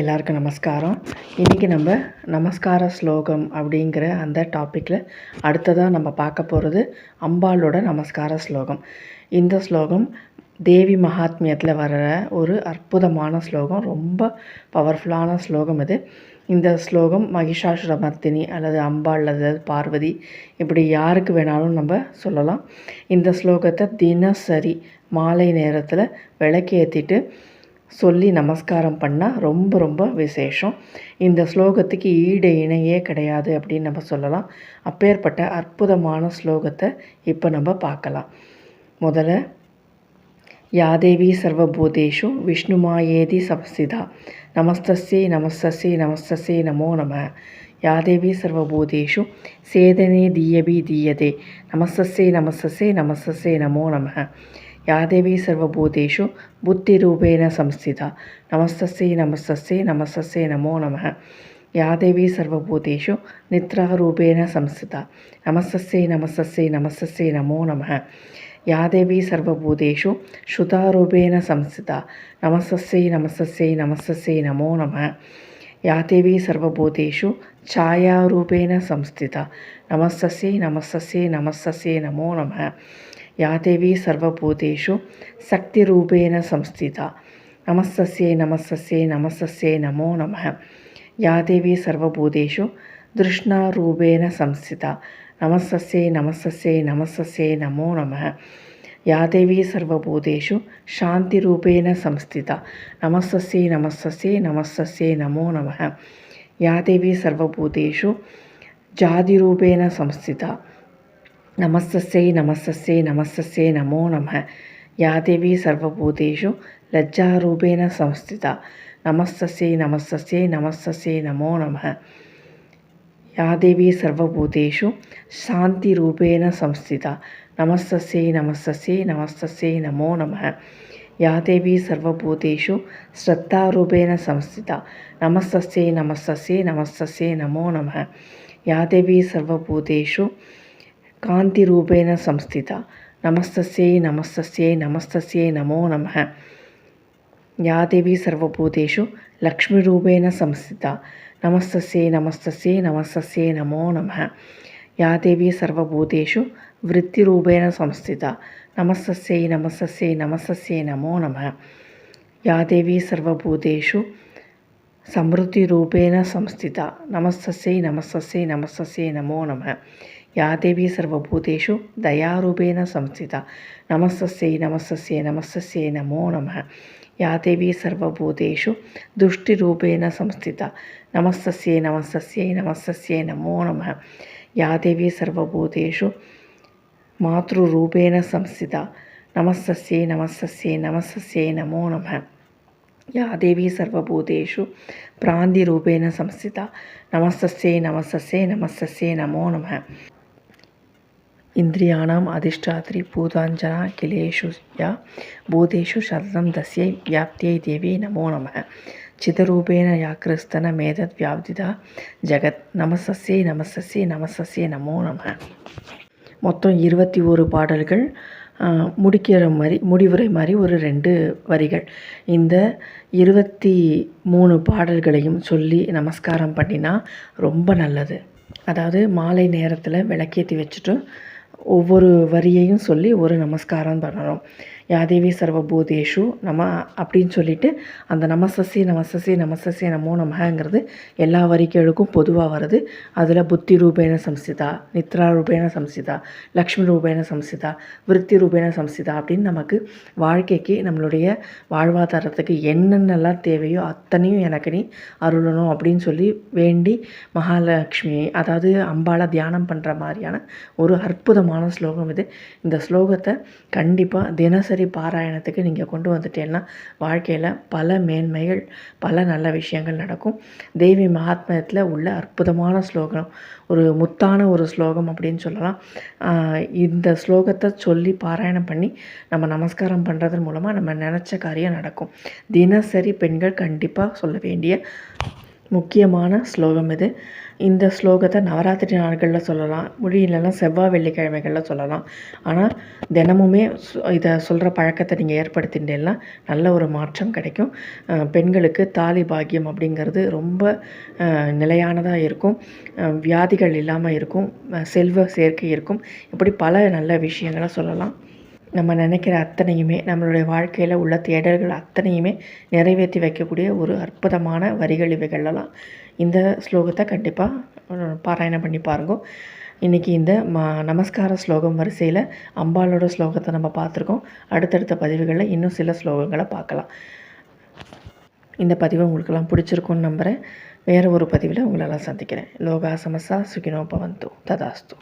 எல்லாருக்கும் நமஸ்காரம். இன்றைக்கி நம்ம நமஸ்கார ஸ்லோகம் அப்படிங்கிற அந்த டாப்பிக்கில் அடுத்ததாக நம்ம பார்க்க போகிறது அம்பாளோட நமஸ்கார ஸ்லோகம். இந்த ஸ்லோகம் தேவி மகாத்மியத்தில் வர்ற ஒரு அற்புதமான ஸ்லோகம். ரொம்ப பவர்ஃபுல்லான ஸ்லோகம் இது. இந்த ஸ்லோகம் மகிஷாசுரமர்த்தினி அல்லது அம்பாள் அல்லது பார்வதி இப்படி யாருக்கு வேணாலும் நம்ம சொல்லலாம். இந்த ஸ்லோகத்தை தினசரி மாலை நேரத்தில் விளக்கேற்றிட்டு சொல்லி நமஸ்காரம் பண்ணால் ரொம்ப ரொம்ப விசேஷம். இந்த ஸ்லோகத்துக்கு ஈடு இணையே கிடையாது அப்படின்னு நம்ம சொல்லலாம். அப்பேற்பட்ட அற்புதமான ஸ்லோகத்தை இப்போ நம்ம பார்க்கலாம். முதல்ல யாதேவி சர்வபூதேஷு விஷ்ணுமாயேதி சப்சிதா நமஸ்தஸ்யை நமஸ்தஸ்யை நமஸ்தஸ்யை நமோ நம. யாதேவி சர்வபூதேஷு சேதனே தீயபி தீயதே நமஸ்தஸ்யை நமஸ்தஸ்யை நமஸ்தஸ்யை நமோ நம. ಯಾದೇವಿ ಸರ್ವಭೂತೇಶು ಬುದ್ಧಿರೂಪೇಣ ಸಂಸ್ಥಿತ. ನಮಸ್ತಸ್ಸೆ ನಮಸ್ತಸ್ಸೆ ನಮಸ್ತಸ್ಸೆ ನಮೋ ನಮಃ. ಯಾದೇವಿ ಸರ್ವಭೂತೇಶು ನಿತ್ರಾರೂಪೇಣ ಸಂಸ್ಥಿತ. ನಮಸ್ತಸ್ಸೆ ನಮಸ್ತಸ್ಸೆ ನಮಸ್ತಸ್ಸೆ ನಮೋ ನಮಃ. ಯಾದೇವಿ ಸರ್ವಭೂತೇಶು ಶ್ರುತಾರೂಪೇಣ ಸಂಸ್ಥಿತ. ನಮಸ್ತಸ್ಸೆ ನಮಸ್ತಸ್ಸೆ ನಮಸ್ತಸ್ಸೆ ನಮೋ ನಮಃ. ಯಾದೇವಿ ಸರ್ವಭೂತೇಶು ಛಾಯಾರೂಪೇಣ ಸಂಸ್ಥಿತ. ನಮಸ್ತಸ್ಸೆ ನಮಸ್ತಸ್ಸೆ ನಮಸ್ತಸ್ಸೆ ನಮೋ ನಮಃ. या देवी सर्वभूतेषु शक्तिरूपेण संस्थिता। नमस्तस्यै नमस्तस्यै नमस्तस्यै, नमो नमः। या देवी सर्वभूतेषु तृष्णारूपेण संस्थिता। नमस्तस्यै नमस्तस्यै नमस्तस्यै, नमो नमः। या देवी सर्वभूतेषु शान्तिरूपेण संस्थिता। नमस्तस्यै नमस्तस्यै नमो नमः। या देवी सर्वभूतेषु संस्थिता। नमस्से नमस्से नमस्से नमो नमः। या देवी सर्वूतेषु लज्जारूपेण संस्थित। नमस्से नमस्से नमस्से नमो नमः। या देवी सर्वूतेषु शान्तिरूपेण संस्थित। नमस्से नमस्से नमस्से नमो नमः। या देवी सर्वूतेषु श्रद्धारूपेण संस्थित। नमस्से नमस्से नमस्से नमो नमः। या देवी सर्वूतेषु కాంతిరూపేణ సంస్థిత. నమస్తస్యై నమస్తస్యై నమస్తస్యై నమో నమ. యాదేవి సర్వభూతేషు లక్ష్మీరూపేణ సంస్థిత. నమస్తస్యై నమస్తస్యై నమస్తస్యై నమో నమ. యాదేవి సర్వభూతేషు వృత్తిరూపేణ సంస్థిత. నమస్తస్యై నమస్తస్యై నమస్తస్యై నమో నమ. యాదేవి సర్వభూతేషు సమృద్ధిరూపేణ సంస్థిత. నమస్తస్యై నమస్తస్యై నమస్తస్యై నమో నమ. या देवी सर्वभूतेषु दयारूपेण संस्थिता। नमस्तस्यै नमस्तस्यै नमस्तस्यै नमो नमः। या देवी सर्वभूतेषु दुष्टिरूपेण संस्थिता। नमस्तस्यै नमस्तस्यै नमस्तस्यै नमो नमः। या देवी सर्वभूतेषु मातृरूपेण संस्थिता। नमस्तस्यै नमस्तस्यै नमस्तस्यै नमो नमः। या देवी सर्वभूतेषु प्रान्तिरूपेण संस्थिता। नमस्तस्यै नमस्तस्यै नमस्तस्यै नमो नमः। इन्द्रियाणाम् अधिष्ठात्री भूताञ्जना किलेषु या भूतेषु शतं तस्यै व्याप्त्यै देवी नमो नमः चितरूपेण याकृस्तनमेतद्व्याप्तिता ஜகத் நமசஸ்யை நமசஸ்யை நமசஸ்யை நமோ நம மொத்தம் இருபத்தி ஒரு பாடல்கள் முடிக்கிற மாதிரி முடிவுரை மாதிரி ஒரு ரெண்டு வரிகள் இந்த இருபத்தி மூணு பாடல்களையும் சொல்லி நமஸ்காரம் பண்ணினா ரொம்ப நல்லது அதாவது மாலை நேரத்தில் விளக்கேற்றி வச்சுட்டு ஒவ்வொரு வரியையும் சொல்லி ஒரு நமஸ்காரம் பண்ணணும். யாதேவி சர்வபூதேஷு நம அப்படின்னு சொல்லிட்டு அந்த நமசசி நமசசி நமசசி நமோ நமகங்கிறது எல்லா வரிகளுக்கும் பொதுவாக வருது. அதில் புத்தி ரூபேண சம்சிதா நித்ரா ரூபேண சம்சிதா லக்ஷ்மி ரூபேண சம்சிதா விருத்தி ரூபேண சம்சிதா அப்படின்னு நமக்கு வாழ்க்கைக்கு நம்மளுடைய வாழ்வாதாரத்துக்கு என்னென்னலாம் தேவையோ அத்தனையும் எனக்கு நீ அருளணும் அப்படின்னு சொல்லி வேண்டி மகாலட்சுமி அதாவது அம்பாளை தியானம் பண்ணுற மாதிரியான ஒரு அற்புதமான ஸ்லோகம் இது. இந்த ஸ்லோகத்தை கண்டிப்பாக தினசரி தினசரி பாராயணத்துக்கு நீங்கள் கொண்டு வந்துட்டேன்னா வாழ்க்கையில் பல மேன்மைகள் பல நல்ல விஷயங்கள் நடக்கும். தேவி மகாத்மியத்தில் உள்ள அற்புதமான ஸ்லோகம் ஒரு முத்தான ஒரு ஸ்லோகம் அப்படின்னு சொல்லலாம். இந்த ஸ்லோகத்தை சொல்லி பாராயணம் பண்ணி நம்ம நமஸ்காரம் பண்ணுறதன் மூலமாக நம்ம நினச்ச காரியம் நடக்கும். தினசரி பெண்கள் கண்டிப்பாக சொல்ல வேண்டிய முக்கியமான ஸ்லோகம் இது. இந்த ஸ்லோகத்தை நவராத்திரி நாட்களில் சொல்லலாம். மொழியிலலாம் செவ்வாய் வெள்ளிக்கிழமைகளில் சொல்லலாம். ஆனால் தினமுமே இதை சொல்கிற பழக்கத்தை நீங்கள் ஏற்படுத்திட்டேன்னா நல்ல ஒரு மாற்றம் கிடைக்கும். பெண்களுக்கு தாலி பாக்கியம் அப்படிங்கிறது ரொம்ப நிலையானதாக இருக்கும். வியாதிகள் இல்லாமல் இருக்கும். செல்வ சேர்க்கை இருக்கும். இப்படி பல நல்ல விஷயங்களை சொல்லலாம். நம்ம நினைக்கிற அத்தனையுமே நம்மளுடைய வாழ்க்கையில் உள்ள தேடல்கள் அத்தனையுமே நிறைவேற்றி வைக்கக்கூடிய ஒரு அற்புதமான வரிகள் இவைகளெல்லாம் இந்த ஸ்லோகத்தை கண்டிப்பாக பாராயணம் பண்ணி பாருங்க. இன்றைக்கி இந்த ம நமஸ்கார ஸ்லோகம் வரிசையில் அம்பாளோட ஸ்லோகத்தை நம்ம பார்த்துருக்கோம். அடுத்தடுத்த பதிவுகளில் இன்னும் சில ஸ்லோகங்களை பார்க்கலாம். இந்த பதிவு உங்களுக்கெல்லாம் பிடிச்சிருக்கும்னு நம்புகிறேன் வேறு ஒரு பதிவில் உங்களெல்லாம் சந்திக்கிறேன். லோகா சமஸ்தா சுகினோ பவந்து ததாஸ்து.